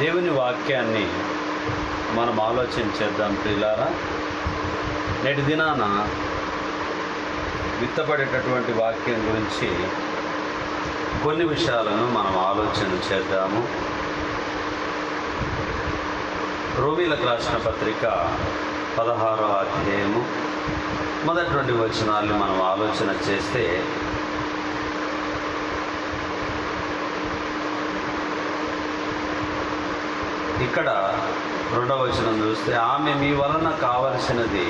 దేవుని వాక్యాన్ని మనం ఆలోచన చేద్దాం ప్రియులారా. నేటి దినాన విత్తపడేటటువంటి వాక్యం గురించి కొన్ని విషయాలను మనం ఆలోచన చేద్దాము. రోమిలకు రాసిన పత్రిక పదహారో అధ్యాయము మొదటి రెండు వచనాలు మనం ఆలోచన చేస్తే ఇక్కడ రెండవ వచనం చూస్తే ఆమె మీ వలన కావలసినది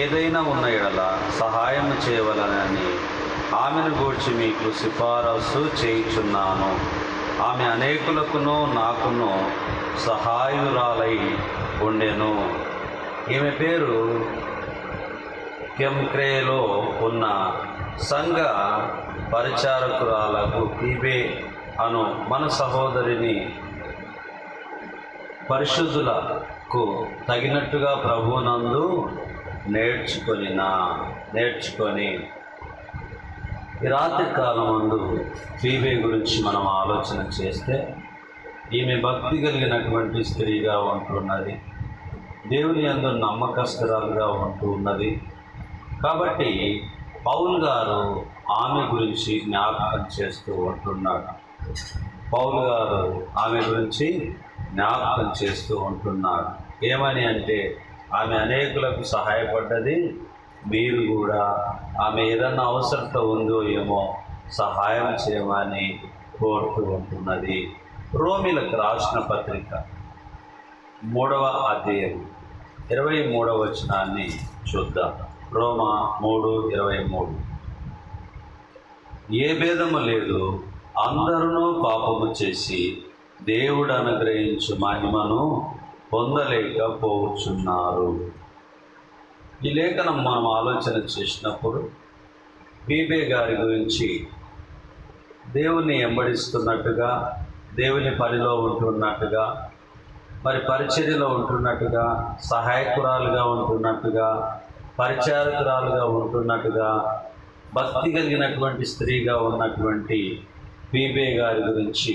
ఏదైనా ఉన్న ఎడల సహాయం చేయవలనని ఆమెను గూర్చి మీకు సిఫారసు చేయుచున్నాను. ఆమె అనేకులకును నాకును సహాయురాలై ఉండెను. ఈమె పేరు కెంక్రేలో ఉన్న సంఘ పరిచారకురాలకు పీబే అను మన సహోదరిని పరిశుద్ధులకు తగినట్టుగా ప్రభునందు నేర్చుకొనిన నేర్చుకొని ఈ రాత్రి కాలం ముందు ఫీబే గురించి మనం ఆలోచన చేస్తే ఈమె భక్తి కలిగినటువంటి స్త్రీగా ఉంటున్నది. దేవుని అందు నమ్మకస్తురాలుగా ఉంటూ ఉన్నది కాబట్టి పౌల్ గారు ఆమె గురించి జ్ఞాపకం చేస్తూ ఉంటున్నాడు. పౌలు గారు ఆమె గురించి జ్ఞాపకం చేస్తూ ఉంటున్నారు. ఏమని అంటే ఆమె అనేకులకు సహాయపడ్డది మీరు కూడా ఆమె ఏదన్నా అవసరత ఉందో ఏమో సహాయం చేయమని కోరుతూ ఉంటున్నది. రోమిలకు రాసిన పత్రిక మూడవ అధ్యాయం ఇరవై మూడవ వచనాన్ని చూద్దాం. రోమా మూడు ఇరవై మూడు. ఏ భేదము లేదు అందరూ పాపము చేసి దేవుడు అనుగ్రహించు మహిమను పొందలేకపోవచ్చున్నారు. ఈ లేఖనం మనం ఆలోచన చేసినప్పుడు బీబే గారి గురించి దేవుని ఎంబడిస్తున్నట్టుగా దేవుని పనిలో ఉంటున్నట్టుగా మరి పరిచర్యలో ఉంటున్నట్టుగా సహాయకురాలుగా ఉంటున్నట్టుగా పరిచారకురాలుగా ఉంటున్నట్టుగా భక్తి కలిగినటువంటి స్త్రీగా ఉన్నటువంటి బీబే గారి గురించి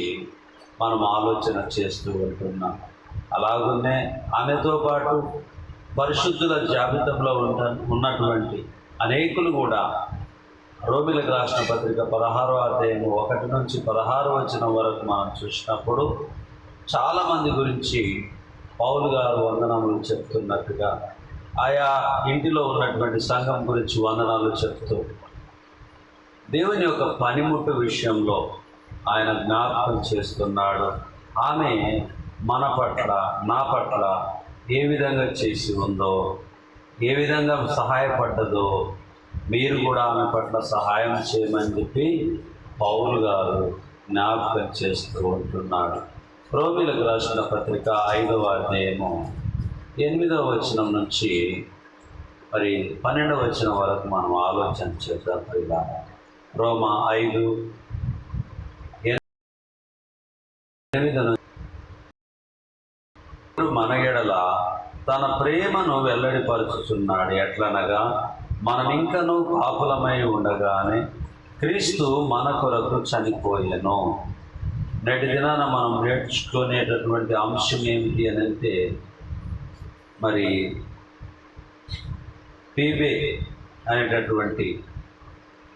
మనం ఆలోచన చేస్తూ ఉంటున్నాం. అలాగనే ఆమెతో పాటు పరిశుద్ధుల జాబితాలో ఉంట ఉన్నటువంటి అనేకులు కూడా రోమిలకు రాసిన పత్రిక పదహారో అధ్యాయం ఒకటి నుంచి పదహారు వచ్చిన వరకు మనం చూసినప్పుడు చాలామంది గురించి పౌలు గారు వందనములు చెప్తున్నట్టుగా ఆయా ఇంటిలో ఉన్నటువంటి సంఘం గురించి వందనాలు చెప్తూ దేవుని యొక్క పనిముట్టు విషయంలో ఆయన జ్ఞాపకం చేస్తున్నాడు. ఆమె మన పట్ల నా పట్ల ఏ విధంగా చేసి ఉందో ఏ విధంగా సహాయపడ్డదో మీరు కూడా ఆమె పట్ల సహాయం చేయమని చెప్పి పౌలు గారు జ్ఞాపకం చేస్తూ ఉంటున్నాడు. రోమిలకు రాసిన పత్రిక ఐదవ అధ్యాయము ఎనిమిదవ వచనం నుంచి మరి పన్నెండవ వచనం వరకు మనం ఆలోచన చేద్దాం ఇలా రోమా ఐదు ఎనిమిది నుంచి మన ఎడల తన ప్రేమను వెల్లడిపరుచుచున్నాడు. ఎట్లనగా మనం ఇంకనూ పాపులమై ఉండగానే క్రీస్తు మన కొరకు చనిపోయెను. నేటి దినాన మనం నేర్చుకునేటటువంటి అంశం ఏమిటి అని అంటే మరి పీబే అనేటటువంటి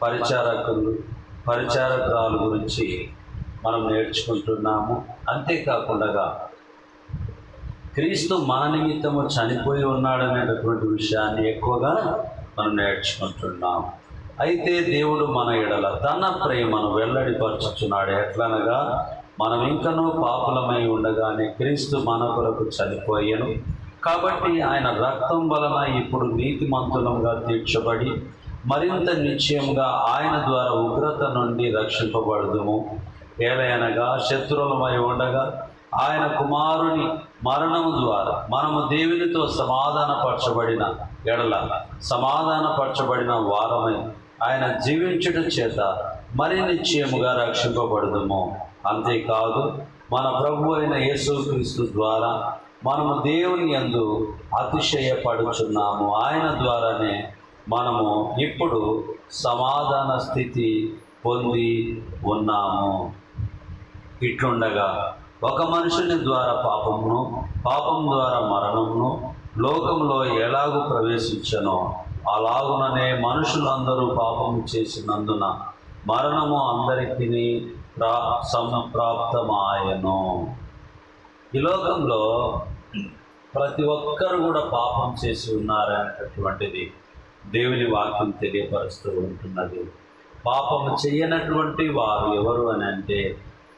పరిచారకులు పరిచారకురాలు గురించి మనం నేర్చుకుంటున్నాము. అంతేకాకుండా క్రీస్తు మన నిమిత్తము చనిపోయి ఉన్నాడనేటటువంటి విషయాన్ని ఎక్కువగా మనం నేర్చుకుంటున్నాం. అయితే దేవుడు మన ఎడల తన ప్రేమను వెల్లడిపరచుచున్నాడు. ఎట్లనగా మనం ఇంకనూ పాపులమై ఉండగానే క్రీస్తు మన కొరకు చనిపోయాను. కాబట్టి ఆయన రక్తం వలన ఇప్పుడు నీతిమంతులంగా తీర్చబడి మరింత నిశ్చయంగా ఆయన ద్వారా ఉగ్రత నుండి రక్షింపబడదుము. ఏలయనగా శత్రువులమై ఉండగా ఆయన కుమారుని మరణము ద్వారా మనము దేవునితో సమాధానపరచబడిన ఎడల సమాధానపరచబడిన వారమై ఆయన జీవించడం చేత మరి నిశ్చయముగా రక్షింపబడదము. అంతేకాదు మన ప్రభు అయిన యేసుక్రీస్తు ద్వారా మనము దేవుని యందు అతిశయపడుచున్నాము. ఆయన ద్వారానే మనము ఇప్పుడు సమాధాన స్థితి పొంది ఉన్నాము. ఇట్లుండగా ఒక మనుషుని ద్వారా పాపమును పాపం ద్వారా మరణమును లోకంలో ఎలాగూ ప్రవేశించనో అలాగుననే మనుషులందరూ పాపము చేసినందున మరణము అందరికీ ప్రా సంప్రాప్తమాయను ఈ లోకంలో ప్రతి ఒక్కరు కూడా పాపం చేసి ఉన్నారనేటటువంటిది దేవుని వాక్యం తెలియపరుస్తూ ఉంటున్నది. పాపము చేయనటువంటి వారు ఎవరు అని అంటే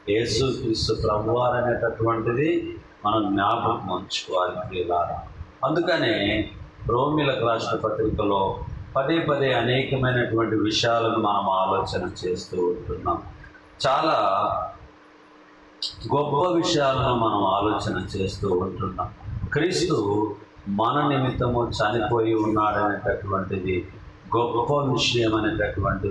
యేసు క్రీస్తు ప్రభువారు అనేటటువంటిది మనం జ్ఞాపకం ఉంచుకోవాలి ప్రియులారా. అందుకనే రోమిలకు రాసిన పత్రికలో పదే పదే అనేకమైనటువంటి విషయాలను మనం ఆలోచన చేస్తూ ఉంటున్నాం. చాలా గొప్ప విషయాలను మనం ఆలోచన చేస్తూ ఉంటున్నాం. క్రీస్తు మన నిమిత్తము చనిపోయి ఉన్నాడనేటటువంటిది గొప్ప విషయం అనేటటువంటిది